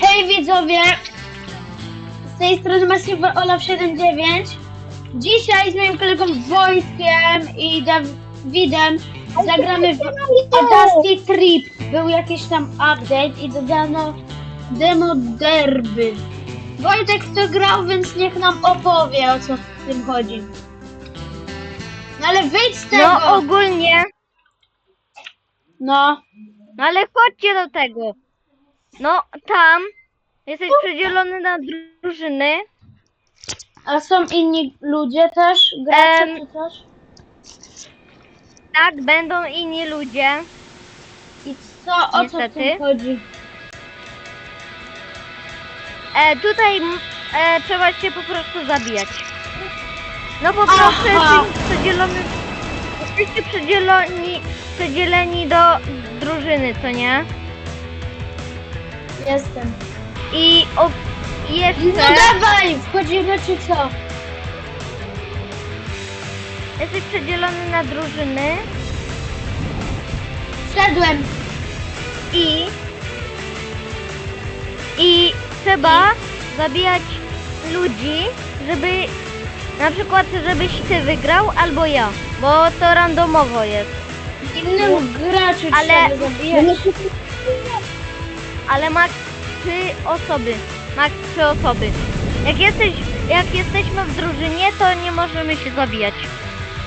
Hej widzowie! Z tej strony Massive Olaf 79. Dzisiaj z moim kolegą Wojtkiem i Dawidem zagramy w Dusty Trip. Był jakiś tam update i dodano demo derby. Wojtek w to grał, więc niech nam opowie o co w tym chodzi. No ale wyjdź z tego! No ogólnie, No. no ale chodźcie do tego. No tam jesteś przedzielony na drużyny. A są inni ludzie też? Gracze Em, czy coś? Tak, będą inni ludzie. I co, o co w Niestety. tym chodzi? E, tutaj m, e, trzeba się po prostu zabijać. No po prostu jesteś przedzielony. Jesteście przedzieloni, przedzieleni do drużyny, co nie? Jestem. I o, i No jeszcze dawaj, wchodzimy czy co? jesteś przedzielony na drużyny Wszedłem. i i trzeba zabijać ludzi, żeby na przykład żebyś ty wygrał albo ja, bo to randomowo jest. Innym graczu Ale- trzeba zabijać. Ale max trzy osoby. Max trzy osoby. Jak jesteś, jak jesteśmy w drużynie, to nie możemy się zabijać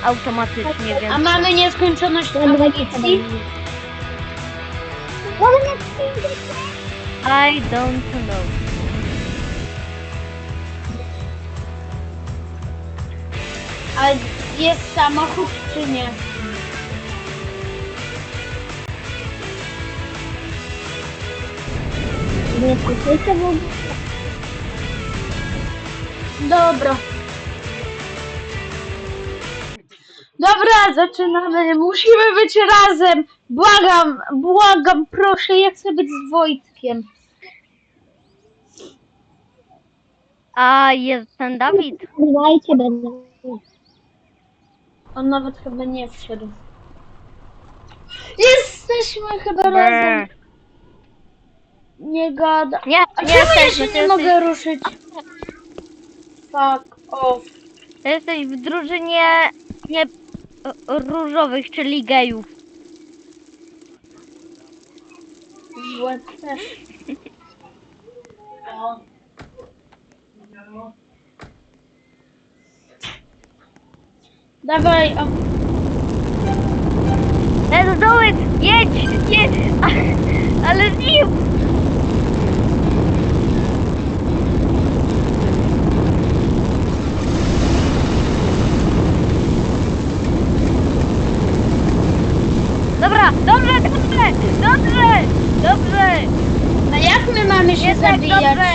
automatycznie, więc. A mamy nieskończoność amunicji? I don't know. A jest samochód czy nie? Dobra. Dobra, zaczynamy. Musimy być razem. Błagam, błagam, proszę, ja chcę być z Wojtkiem. A jest ten Dawid. Dajcie będę. On nawet chyba nie wszedł. Jesteśmy chyba razem. Nie gada. Nie, A nie czemu ja się ty nie jesteś, mogę ruszyć? Fuck off. ty jesteś w drużynie nie różowych, czyli gejów. Złe też. O. Dawaj, o, Let's do it! Jedź! Jedź! Ale z nim! Dobra, dobrze, dobrze, dobrze, a jak my mamy się jednak zabijać? dobrze.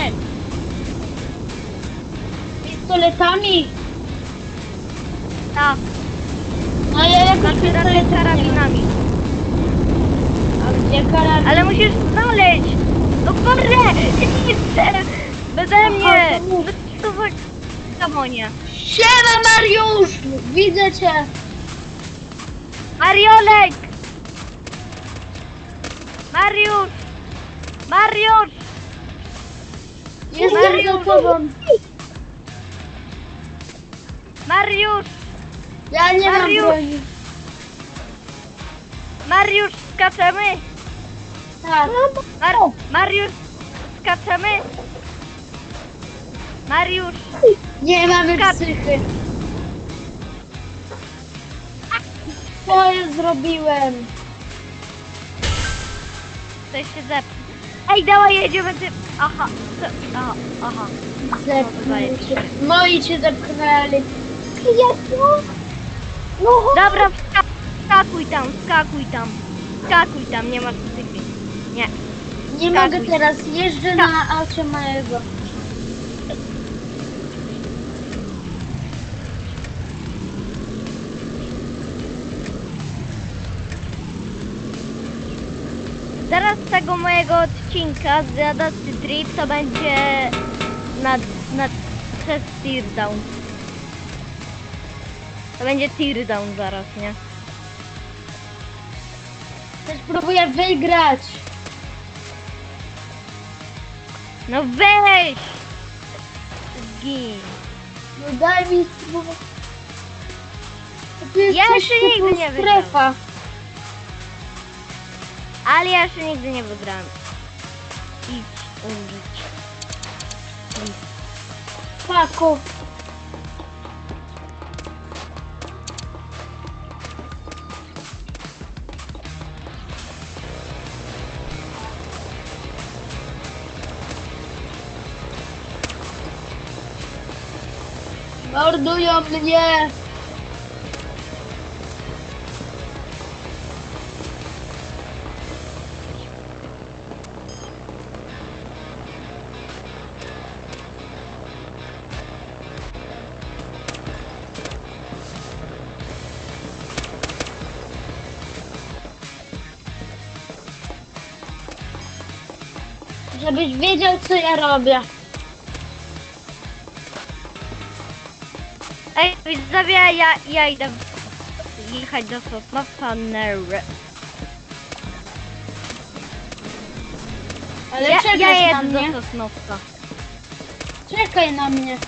Pistoletami? Tak, No ja jakoś znaczy raczej pistoletami nie mam. karabinami. A gdzie karabin? Ale musisz znaleźć! No kurde! Chcę! Beze mnie! to mów. No Samonie. Siema Mariusz! Widzę cię! Mariolek! Mariusz! Mariusz! Jestem za tobą. Mariusz! Ja nie mam Mariusz! broni. Mariusz, skaczemy! Tak. Mar Mariusz, skaczemy! Mariusz! Nie mamy Skacz. psychy. Co ja zrobiłem? Coś się zepnie. Ej, dawaj, jedziemy tym! Aha, co? aha, aha. Zepchnął cię. Moi cię zepchnęli. No Dobra, wska wskakuj tam, wskakuj tam. Wskakuj tam, nie masz psychy. Nie. Nie Skakuj. mogę teraz. Jeżdżę na aucie mojego. Zaraz tego mojego odcinka z Radosty Trip to będzie na, na przez Teardown. To będzie Teardown zaraz, nie? Też próbuję wygrać. No weź! Zgin. No daj mi spróbować. To jest Ja jeszcze nigdy nie wygrałem. strefa. Ale ja jeszcze nigdy nie wygrałem. Idź umrzeć. Paku. Mordują mnie! Żebyś wiedział, co ja robię. Ej, widzowie, ja, ja idę jechać do Sosnowca Nery. Ale Ja, czekaj ja na mnie. do Sosnowca. Czekaj na mnie.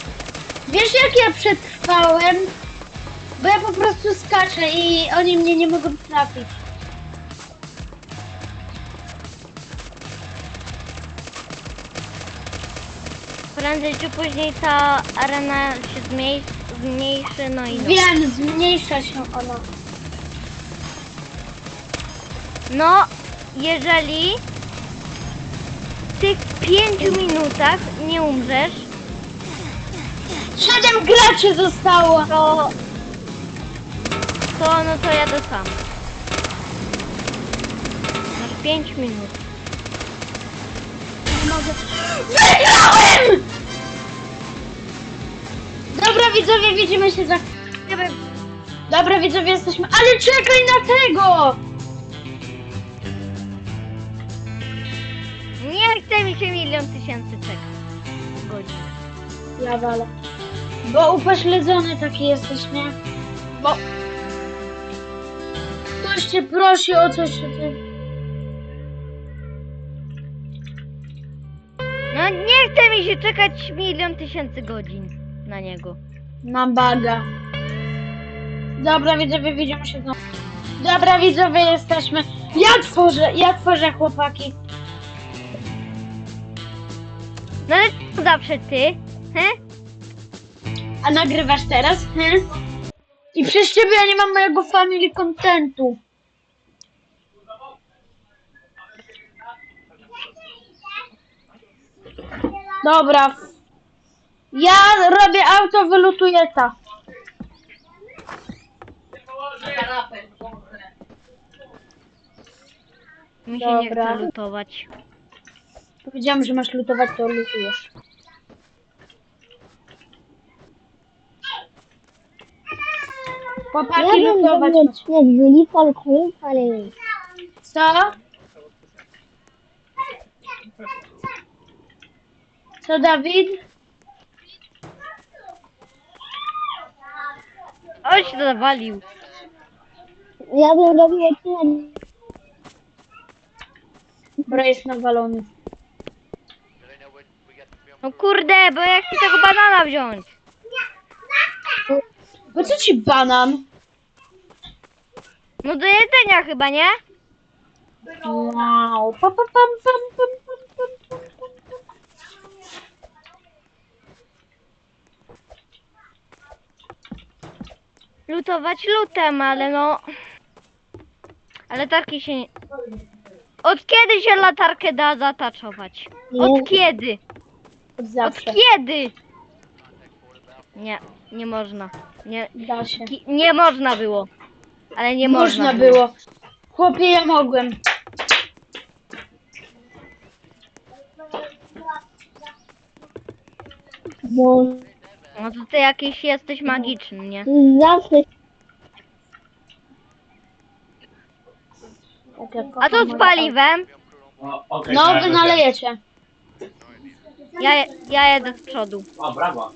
Wiesz jak ja przetrwałem? Bo ja po prostu skaczę i oni mnie nie mogą trafić. Prędzej czy później ta arena się zmniej- zmniejszy, no i no. Wiem, zmniejsza się ona. No, jeżeli w tych pięciu minutach nie umrzesz, Siedem graczy zostało. to, to no to jadę sam. Masz pięć minut. Wygrałem! Dobra widzowie, widzimy się za... Dobra widzowie, jesteśmy... Ale czekaj na tego! Nie chce mi się milion tysięcy czekać. Godzin. Ja walę. Bo upośledzony taki jesteś, nie? Bo... Ktoś cię prosi o coś, co ty... No nie chce mi się czekać milion tysięcy godzin na niego. Mam baga. Dobra widzowie, widzimy się znowu. Dobra widzowie, jesteśmy. Ja tworzę, ja tworzę chłopaki. No ale co zawsze ty? He? A nagrywasz teraz? He? I przez ciebie ja nie mam mojego family contentu. Dobra. Ja robię auto, wylutuję ta. Mi się nie Dobra. chce lutować. Powiedziałam, że masz lutować, to lutujesz. Chłopaki Ja wiem, że lutować. mnie stwierdzili Polką, ale Co? Co Dawid? Oj się zawalił. ja bym robił ten. Bro jest nawalony. No kurde, bo ja chcę tego banana wziąć. Po co ci banan? No do jedzenia chyba, nie? Wow. Pa, pa, pam, pam, pam, pam, pam, pam, Lutować lutem, ale no... Ale tarki się nie... Od kiedy się latarkę da zataczować? Od kiedy? Od Od zawsze. kiedy? Nie, nie można. Nie, Da się. ki- nie można było. Ale nie można, Można było. Chłopie, ja mogłem. No to ty jakiś jesteś magiczny, nie? zawsze A co z paliwem? O, okej, auto. No, wy nalejecie. Ja, ja jedę z przodu. O, brawo.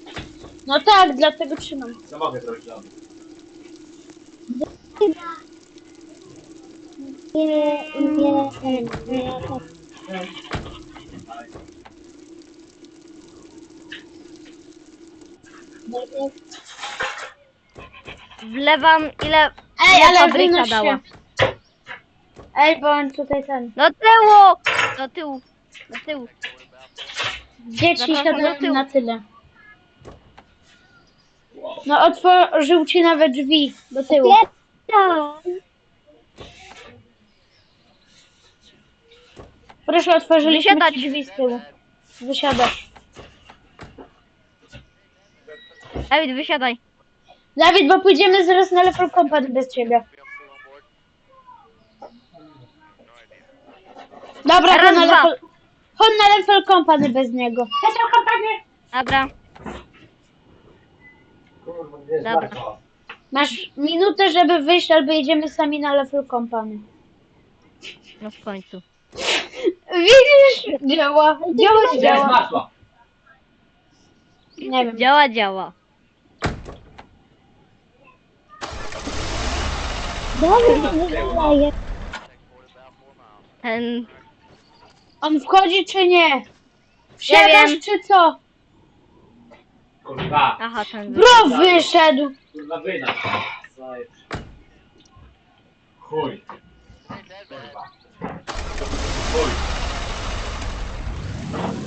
No tak, dlatego trzymam. To mogę zrobić nie, nie, nie, Wlewam ile... Ej, ile ale fabryka wynoś dała. się. Ej, bo on tutaj ten. Do tyłu! Do tyłu. Do tyłu. Dzieci Zapraszam do siadają tyłu. na tyle. No otworzył ci nawet drzwi do tyłu. Proszę, otworzyliśmy Wysiadać. ci drzwi z tyłu. Wysiadasz. Dawid, wysiadaj. Dawid, bo pójdziemy zaraz na level company bez ciebie. Dobra, Raz, to na dwa. level... Chodź na level company bez niego. Level company! Dobra. Kurwa, Dobra. Masz minutę, żeby wyjść, albo jedziemy sami na level company. No w końcu. Widzisz? Działa. Działa, działa. Nie wiem. Działa, działa. Dobra. Ten... On wchodzi czy nie? Wsiadasz wiem. czy co? Kurwa. Aha, ten... Bro, wyszedł. Kurwa, wyna. Zajeb. Chuj. Kurwa. Chuj.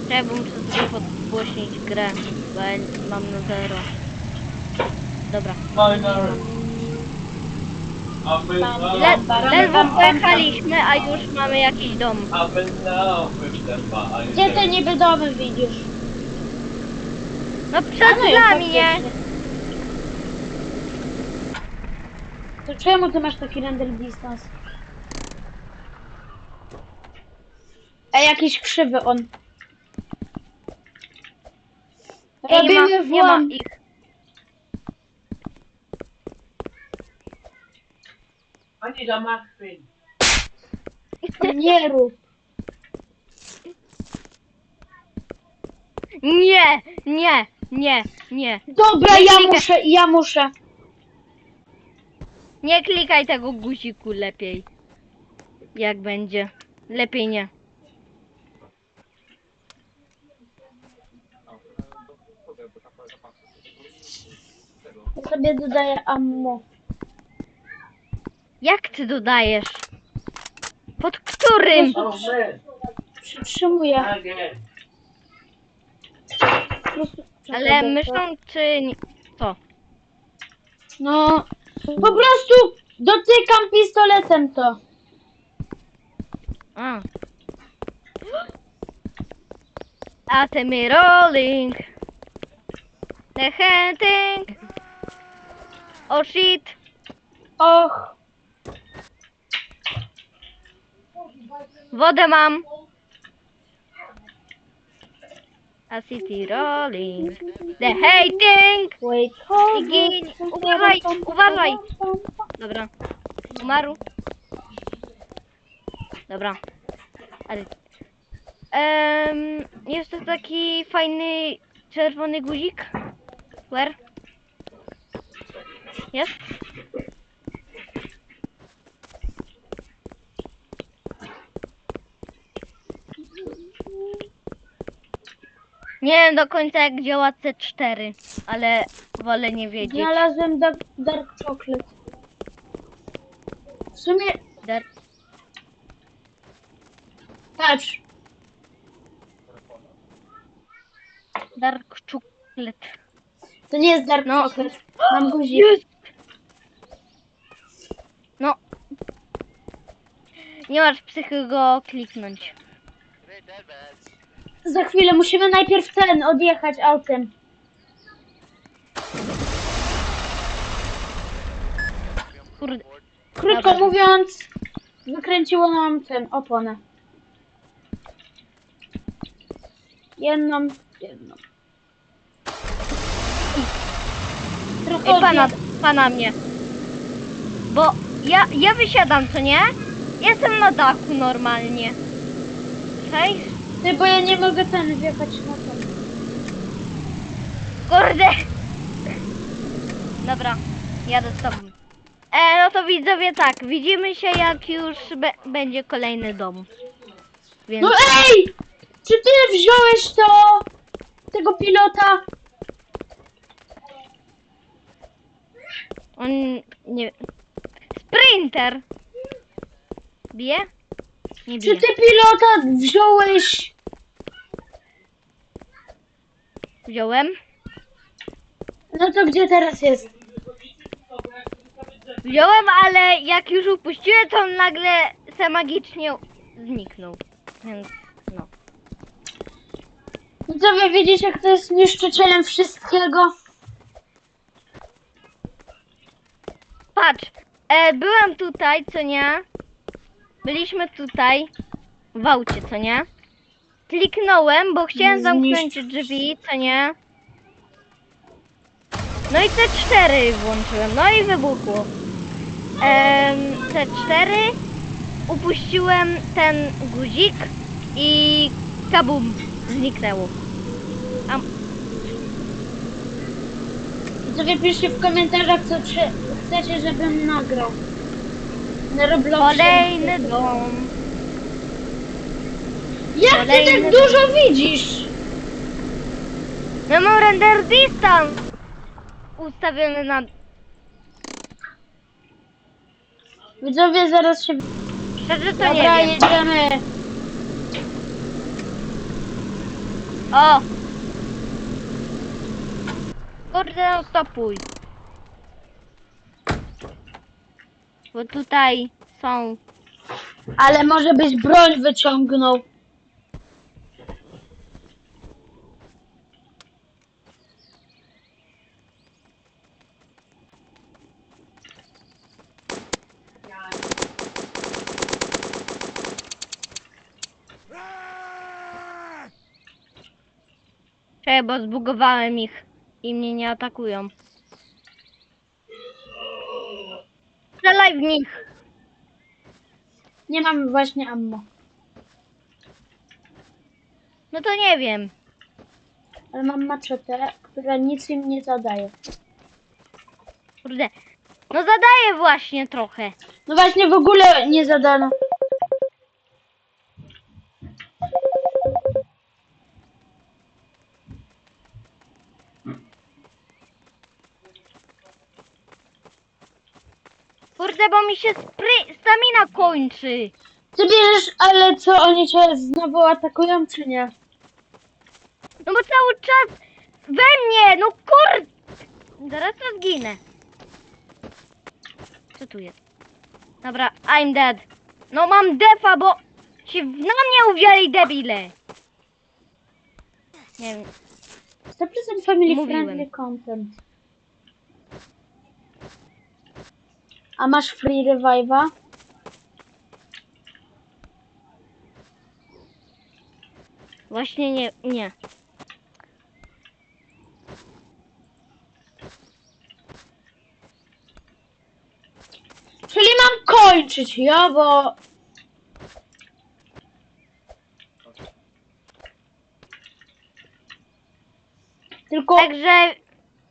Ja bym muszę sobie podgłośnić grę, bo ja mam na zero. Dobra. Minor. Ledwo pojechaliśmy, a już mamy jakiś dom. Gdzie te niby domy widzisz? No przed No i nami, nie? faktycznie. To czemu ty masz taki render distance? Ej, jakiś krzywy on. Ej, nie ma, Robimy nie ma włam. ich. Ani za McQueen. Nie rób. Nie, nie, nie, nie. Dobra, ja muszę, ja muszę. Nie klikaj tego guziku lepiej. Jak będzie. Lepiej nie. Ja sobie dodaję ammo. Jak ty dodajesz? Pod którym? Przytrzymuję. Po prostu- Ale myszą czy nie? Co? No, po prostu dotykam pistoletem to. A. A ty mi rolling. The hunting. Oh shit. Och, Wodę mam. A city rolling. The hating. wait, Gin. Uważaj, uważaj. Dobra. Umarł. Dobra. Ale... Um, jest to taki fajny czerwony guzik. Where? Jest? Nie wiem do końca jak działa C4, ale wolę nie wiedzieć. Znalazłem dark, dark chocolate. W sumie, Dar- patrz, Dark chocolate. to nie jest dark No. chocolate. Mam guzik. No. Nie masz psychy go kliknąć. Za chwilę musimy najpierw ten odjechać autem. Kurde. Krótko Dobra. mówiąc, wykręciło nam ten oponę. Jedną, jedną. Trochę Ej, pana, pana mnie. Bo ja, ja wysiadam, co nie? Jestem na dachu normalnie. Cześć? Ty, bo ja nie mogę ten wjechać na ten. Kurde. Dobra, jadę z tobą. E, no to widzowie tak, widzimy się jak już będzie kolejny dom. Więc... No ej! Czy ty wziąłeś to? Tego pilota? On nie. Sprinter! Bije? Nie Czy bije. ty pilota wziąłeś? Wziąłem. No to gdzie teraz jest? Wziąłem, ale jak już upuściłem, to on nagle se magicznie zniknął. Więc no. No to wy widzicie, kto jest niszczycielem wszystkiego? Patrz, e, byłem tutaj, co nie? Byliśmy tutaj w aucie, co nie? Kliknąłem, bo chciałem zamknąć drzwi, co nie? No i C4 włączyłem, no i wybuchło. Em, C4, upuściłem ten guzik i kabum, zniknęło. To wy piszcie w komentarzach, co chcecie, żebym nagrał. Na Robloxie. Kolejny dom. Jak ty kolejny tak dużo widzisz? Ja mam render distance ustawiony na... Widzowie, zaraz się... Szczerze to Dobra, nie wiem. jedziemy. O! Kurde, no stopuj. Bo tutaj są... Ale może byś broń wyciągnął. Czekaj, bo zbugowałem ich i mnie nie atakują. Strzelaj w nich! Nie mam właśnie ammo. No to nie wiem. Ale mam maczetę, która nic im nie zadaje. Kurde. No zadaję właśnie trochę. No właśnie w ogóle nie zadano. Się spry... stamina kończy. Ty bierzesz, ale co, oni cię znowu atakują, czy nie? No bo cały czas we mnie, no kur... Zaraz to zginę. Co tu jest? Dobra, I'm dead. No mam defa, bo się na mnie uwzięli debile. Nie wiem. 100% family Mówiłem. friendly content. A masz free revive'a? Właśnie nie, nie. Czyli mam kończyć, ja, bo... Tylko Także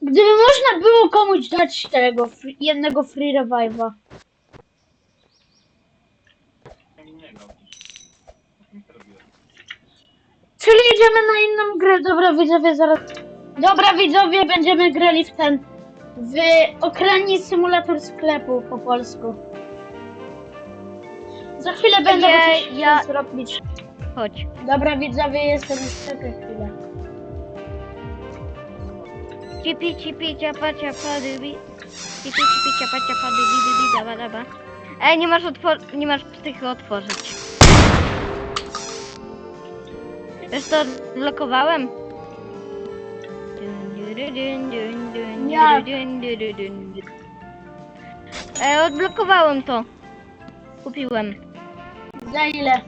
gdyby można było komuś dać tego, fr- jednego free revive'a. Czyli idziemy na inną grę. Dobra widzowie, zaraz... Dobra widzowie, będziemy grali w ten... W Okrani Symulator Sklepu po polsku. Za chwilę będę ja- zrobić. chodź. Dobra widzowie, jestem już czekaj Cipi, cipi, ciapa, ciapa, dybi. Cipi, cipi, ciapa, ciapa, dybi, dybi, daba, daba. Ej, nie masz otwor... nie masz psychy otworzyć. Wiesz co odblokowałem? Jak? Ej, odblokowałem to. Kupiłem Za ile?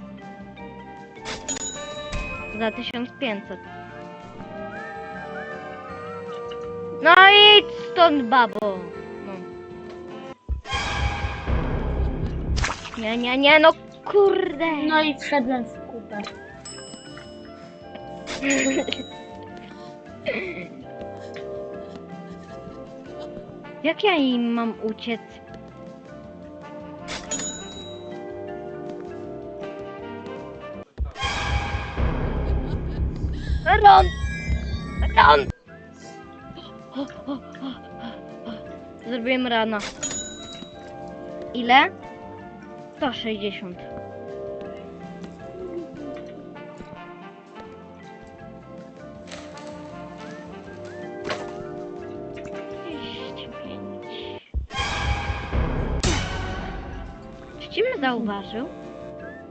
za 1500. No idź stąd, babo. No. Nie, nie, nie, no kurde. No i wszedłem w kupę. Jak ja im mam uciec? Ron! Ron! Zrobiłem rano. Ile? 160. Czy mnie zauważył?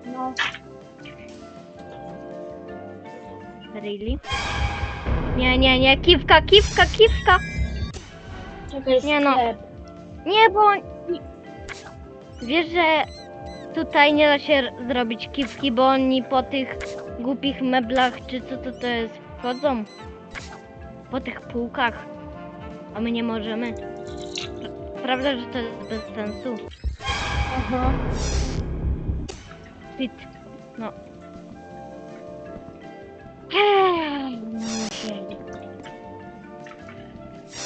No. Really? Nie, nie, nie, kiwka, kiwka, kiwka! Czekaj, Nie no. sklep. Nie, bo... Wiesz, że tutaj nie da się r- zrobić kiwki, bo oni po tych głupich meblach, czy co to to jest, chodzą. Po tych półkach. A my nie możemy. Pra- Prawda, że to jest bez sensu. Aha. Fit. No.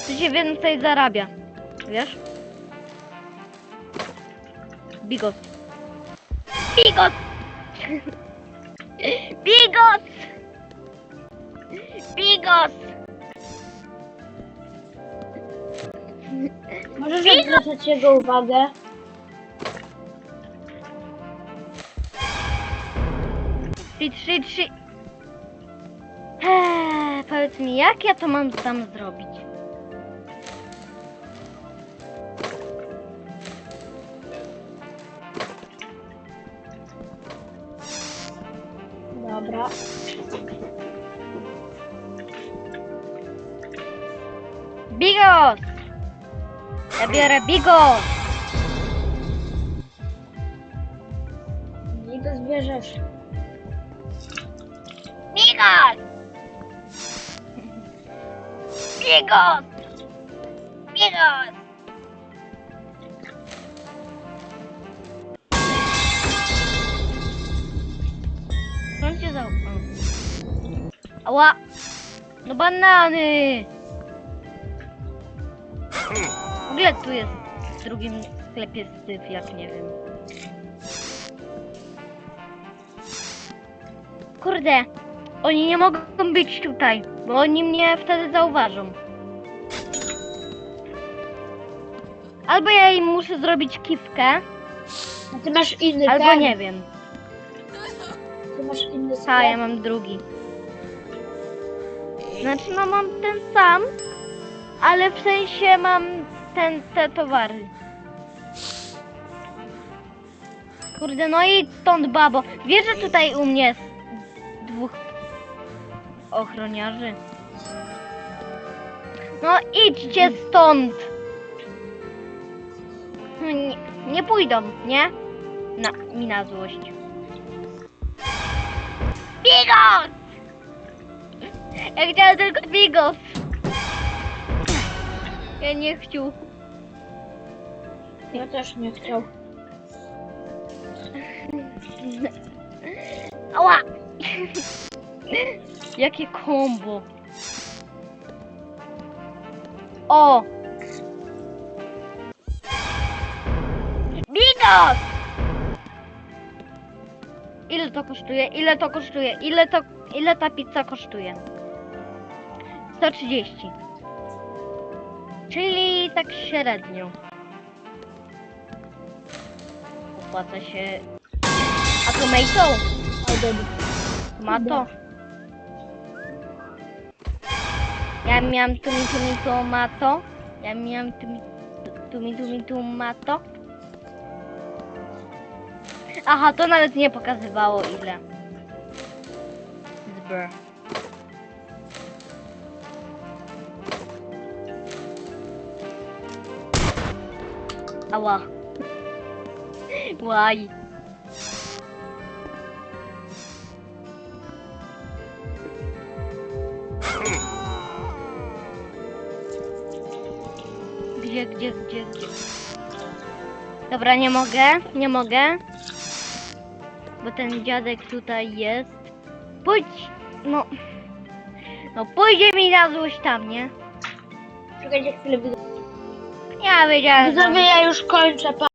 Tu się więcej zarabia. Wiesz? Bigos. Bigos! Bigos! Bigos! Możesz odwracać jego uwagę? Shit, shit, shit. Eee, powiedz mi, jak ja to mam tam zrobić? Bigos! Ja biorę Bigos! Nie go zbierzesz. Bigos! Bigos! Bigos! On cię za... o. Ała! No banany! Ogóle tu jest w drugim sklepie syf, jak nie wiem. Kurde, oni nie mogą być tutaj, bo oni mnie wtedy zauważą. Albo ja im muszę zrobić kiwkę, A ty masz inny albo ten. nie wiem. Ty masz inny sklep. Ha, ja mam drugi. Znaczy, no mam ten sam, ale w sensie mam ten, te towary. Kurde, no idź stąd, babo. Wiesz, że tutaj u mnie jest dwóch ochroniarzy? No idźcie stąd! No, Nie, nie pójdą, nie? Na, mi na złość. Bigos! Ja chciałem tylko bigos. Ja nie chciał. Ja też nie chciał. Ała! Jakie kombo. O! Bigos! Ile to kosztuje? Ile to kosztuje? Ile to... Ile ta pizza kosztuje? 130. Czyli tak średnio. Opłaca się... A tomato? Tomato? Ja miałam tumi tumi tomato. Ja miałam tumi tumi tumi tomato. Aha, to nawet nie pokazywało ile. Zbr. Ała. Łaj. Gdzie, gdzie, gdzie, gdzie? Dobra, nie mogę, nie mogę. Bo ten dziadek tutaj jest. Pójdź, no. No pójdzie mi na złość tam, nie? Czekajcie chwilę. Że- Widzowie, ja już kończę. Pa.